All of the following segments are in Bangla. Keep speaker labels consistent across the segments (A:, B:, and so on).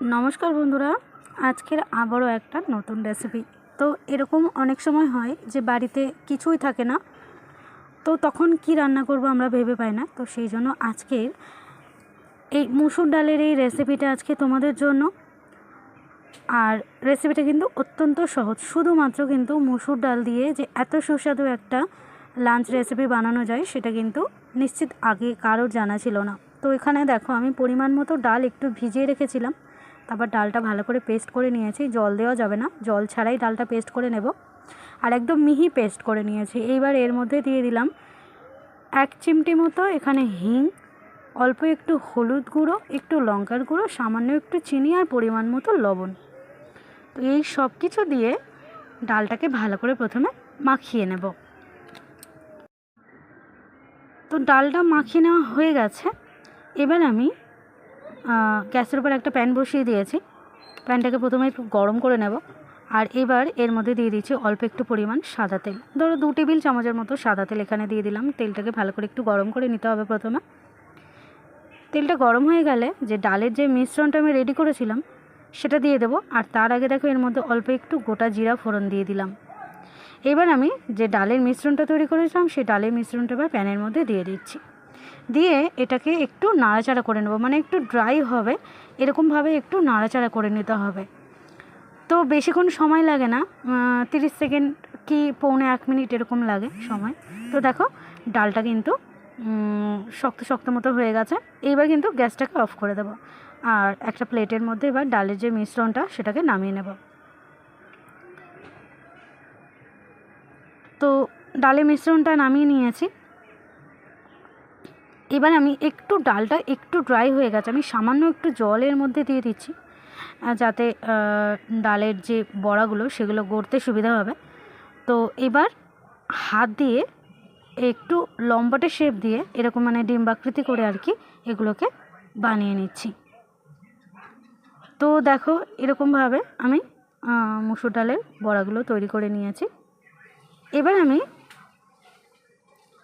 A: নমস্কার বন্ধুরা, আজকের আবারও একটা নতুন রেসিপি তো এরকম অনেক সময় হয় যে বাড়িতে কিছুই থাকে না, তো তখন কি রান্না করব আমরা ভেবে পাই না। তো সেই জন্য আজকের এই মুসুর ডালের এই রেসিপিটা আজকে তোমাদের জন্য। আর রেসিপিটা কিন্তু অত্যন্ত সহজ, শুধুমাত্র কিন্তু মুসুর ডাল দিয়ে যে এত সুস্বাদু একটা লাঞ্চ রেসিপি বানানো যায়, সেটা কিন্তু নিশ্চিত আগে কারোর জানা ছিল না। তো এখানে দেখো, আমি পরিমাণ মতো ডাল একটু ভিজিয়ে রেখেছিলাম। তারপর ডালটা ভালো করে পেস্ট করে নিয়েছি, জল দেওয়া যাবে না, জল ছাড়াই ডালটা পেস্ট করে নেব। আর একদম মিহি পেস্ট করে নিয়েছি। এইবার এর মধ্যে দিয়ে দিলাম এক চিমটি মতো এখানে হিং, অল্প একটু হলুদ গুঁড়ো, একটু লঙ্কার গুঁড়ো, সামান্য একটু চিনি আর পরিমাণ মতো লবণ। তো এই সব কিছু দিয়ে ডালটাকে ভালো করে প্রথমে মাখিয়ে নেব। তো ডালটা মাখিয়ে নেওয়া হয়ে গেছে। এবার আমি গ্যাসের উপর একটা প্যান বসিয়ে দিয়েছি। প্যানটাকে প্রথমে একটু গরম করে নেব। আর এবার এর মধ্যে দিয়ে দিচ্ছি অল্প একটু পরিমাণ সাদা তেল। ধরো দু টেবিল চামচের মতো সাদা তেল এখানে দিয়ে দিলাম। তেলটাকে ভালো করে একটু গরম করে নিতে হবে প্রথমে। তেলটা গরম হয়ে গেলে যে ডালের যে মিশ্রণটা আমি রেডি করেছিলাম, সেটা দিয়ে দেবো। আর তার আগে দেখো এর মধ্যে অল্প একটু গোটা জিরা ফোড়ন দিয়ে দিলাম। এবার আমি যে ডালের মিশ্রণটা তৈরি করেছিলাম, সেই ডালের মিশ্রণটা এবার প্যানের মধ্যে দিয়ে দিচ্ছি। দিয়ে এটাকে একটু নাড়াচাড়া করে নেব। মানে একটু ড্রাই হবে, এরকমভাবে একটু নাড়াচাড়া করে নিতে হবে। তো বেশিক্ষণ সময় লাগে না তিরিশ সেকেন্ড কি পৌনে এক মিনিট এরকম লাগে সময়। তো দেখো, ডালটা কিন্তু শক্ত শক্ত মতো হয়ে গেছে। এইবার কিন্তু গ্যাসটাকে অফ করে দেবো। আর একটা প্লেটের মধ্যে এবার ডালের যে মিশ্রণটা, সেটাকে নামিয়ে নেব। তো ডালের মিশ্রণটা নামিয়ে নিয়েছি। এবার আমি একটু ডালটা একটু ড্রাই হয়ে গেছে। আমি সামান্য একটু জলের মধ্যে দিয়ে দিচ্ছি যাতে ডালের যে বড়াগুলো সেগুলো গড়তে সুবিধা হবে। তো এবার হাত দিয়ে একটু লম্বাটে শেপ দিয়ে এরকম মানে ডিম্বাকৃতি করে আর কি এগুলোকে বানিয়ে নিচ্ছি। তো দেখো এরকমভাবে আমি মুসুর ডালের বড়াগুলো তৈরি করে নিয়েছি। এবার আমি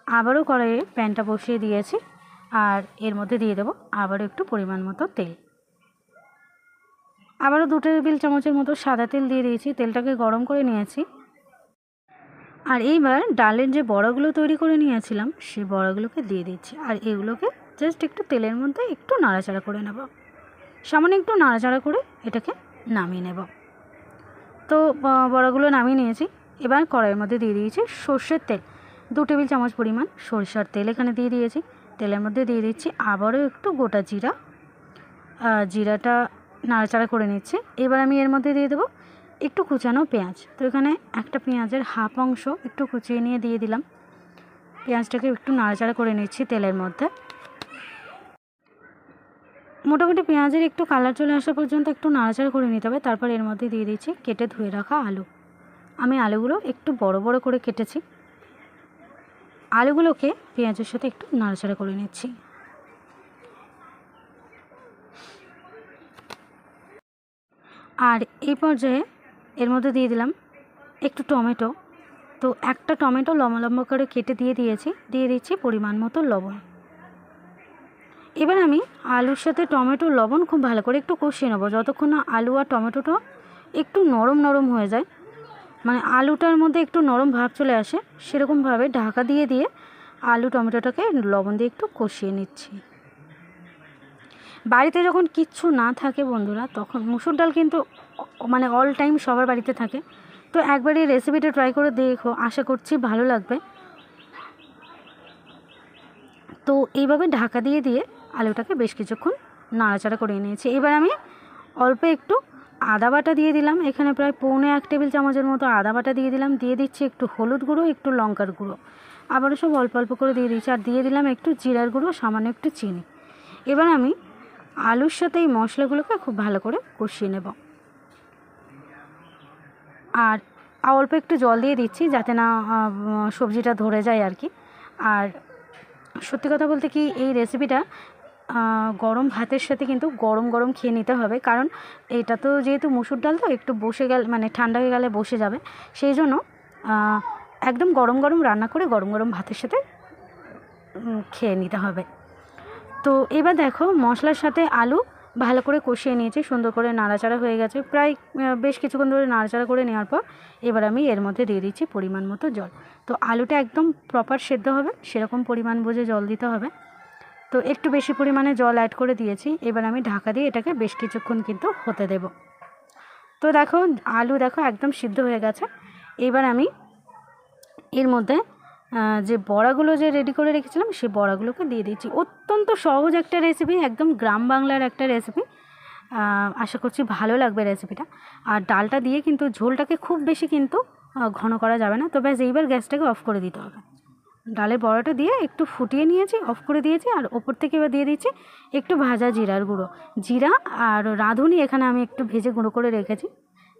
A: আবারও কড়াইয়ে প্যানটা বসিয়ে দিয়েছি। আর এর মধ্যে দিয়ে দেবো আবারও একটু পরিমাণ মতো তেল। আবারও দু টেবিল চামচের মতো সাদা তেল দিয়ে দিয়েছি, তেলটাকে গরম করে নিয়েছি। আর এইবার ডালের যে বড়াগুলো তৈরি করে নিয়েছিলাম, সেই বড়াগুলোকে দিয়ে দিচ্ছি। আর এগুলোকে জাস্ট একটু তেলের মধ্যে একটু নাড়াচাড়া করে নেব। সামান্য একটু নাড়াচাড়া করে এটাকে নামিয়ে নেব। তো বড়াগুলো নামিয়ে নিয়েছি। এবার কড়াইয়ের মধ্যে দিয়ে দিয়েছি সর্ষের তেল। দু টেবিল চামচ পরিমাণ সরিষার তেল এখানে দিয়ে দিয়েছি। তেলের মধ্যে দিয়ে দিচ্ছি আবারও একটু গোটা জিরা। জিরাটা নাড়াচাড়া করে নিচ্ছি। এবার আমি এর মধ্যে দিয়ে দেবো একটু কুচানো পেঁয়াজ। তো এখানে একটা পেঁয়াজের হাফ অংশ একটু কুচিয়ে নিয়ে দিয়ে দিলাম। পেঁয়াজটাকে একটু নাড়াচাড়া করে নিচ্ছি তেলের মধ্যে। মোটামুটি পেঁয়াজের একটু কালার চলে আসা পর্যন্ত একটু নাড়াচাড়া করে নিতে হবে। তারপর এর মধ্যে দিয়ে দিচ্ছি কেটে ধুয়ে রাখা আলু। আমি আলুগুলো একটু বড় বড় করে কেটেছি। আলুগুলোকে পেঁয়াজের সাথে একটু নাড়াচাড়া করে নিচ্ছি। আর এই পর্যায়ে এর মধ্যে দিয়ে দিলাম একটু টমেটো। তো একটা টমেটো লম্বা লম্বা করে কেটে দিয়ে দিয়েছি, দিয়ে দিচ্ছি পরিমাণ মতো লবণ। এবার আমি আলুর সাথে টমেটো লবণ খুব ভালো করে একটু কষিয়ে নেব, যতক্ষণ না আলু আর টমেটোটা একটু নরম নরম হয়ে যায়। মানে আলুটার মধ্যে একটু নরম ভাব চলে আসে, সেরকমভাবে ঢাকা দিয়ে দিয়ে আলু টমেটোটাকে লবণ দিয়ে একটু কষিয়ে নিচ্ছি। বাড়িতে যখন কিচ্ছু না থাকে বন্ধুরা, তখন মুসুর ডাল কিন্তু মানে অল টাইম সবার বাড়িতে থাকে। তো একবার এই রেসিপিটা ট্রাই করে দেখো, আশা করছি ভালো লাগবে। তো এইভাবে ঢাকা দিয়ে দিয়ে আলুটাকে বেশ কিছুক্ষণ নাড়াচাড়া করে নিয়েছি। এবার আমি অল্প একটু আদা বাটা দিয়ে দিলাম। এখানে প্রায় পৌনে এক টেবিল চামচের মতো আদা বাটা দিয়ে দিলাম। দিয়ে দিচ্ছি একটু হলুদ গুঁড়ো, একটু লঙ্কার গুঁড়ো। আবারও সব অল্প অল্প করে দিয়ে দিচ্ছি। আর দিয়ে দিলাম একটু জিরার গুঁড়ো, সামান্য একটু চিনি। এবার আমি আলুর সাথে এই মশলাগুলোকে খুব ভালো করে কষিয়ে নেব। আর অল্প একটু জল দিয়ে দিচ্ছি যাতে না সবজিটা ধরে যায় আর কি। আর সত্যি কথা বলতে কি এই রেসিপিটা গরম ভাতের সাথে কিন্তু গরম গরম খেয়ে নিতে হবে। কারণ এটা তো যেহেতু মুসুর ডাল, তো একটু বসে গেলে মানে ঠান্ডা হয়ে গেলে বসে যাবে। সেই জন্য একদম গরম গরম রান্না করে গরম গরম ভাতের সাথে খেয়ে নিতে হবে। তো এবার দেখো, মশলার সাথে আলু ভালো করে কষিয়ে নিয়েছি, সুন্দর করে নাড়াচাড়া হয়ে গেছে। প্রায় বেশ কিছুক্ষণ ধরে নাড়াচাড়া করে নেওয়ার পর এবার আমি এর মধ্যে দিয়ে দিচ্ছি পরিমাণ মতো জল। তো আলুটা একদম প্রপার সেদ্ধ হবে, সেরকম পরিমাণ বুঝে জল দিতে হবে। তো একটু বেশি পরিমাণে জল অ্যাড করে দিয়েছি। এবার আমি ঢাকা দিয়ে এটাকে বেশ কিছুক্ষণ কিন্তু হতে দেব। তো দেখো, আলু দেখো একদম সিদ্ধ হয়ে গেছে। এবার আমি এর মধ্যে যে বড়াগুলো যে রেডি করে রেখেছিলাম, সেই বড়াগুলোকে দিয়ে দিচ্ছি। অত্যন্ত সহজ একটা রেসিপি একদম গ্রাম বাংলার একটা রেসিপি আশা করছি ভালো লাগবে রেসিপিটা আর ডালটা দিয়ে কিন্তু ঝোলটাকে খুব বেশি কিন্তু ঘন করা যাবে না। তো ব্যাস, এইবার গ্যাসটাকে অফ করে দিতে হবে। ডালের বড়াটা দিয়ে একটু ফুটিয়ে নিয়েছি অফ করে দিয়েছি, আর ওপর থেকে এবার দিয়ে দিচ্ছি একটু ভাজা জিরার গুঁড়ো। জিরা আর রাঁধুনি এখানে আমি একটু ভেজে গুঁড়ো করে রেখেছি,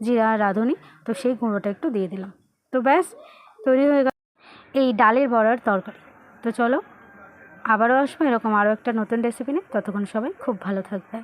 A: জিরা আর রাঁধুনি, তো সেই গুঁড়োটা একটু দিয়ে দিলাম। তো ব্যাস, তৈরি হয়ে গেল এই ডালের বড়ার তরকারি। তো চলো, আবারও আসব এরকম আরও একটা নতুন রেসিপি নিয়ে। ততক্ষণ সবাই খুব ভালো থাকবে।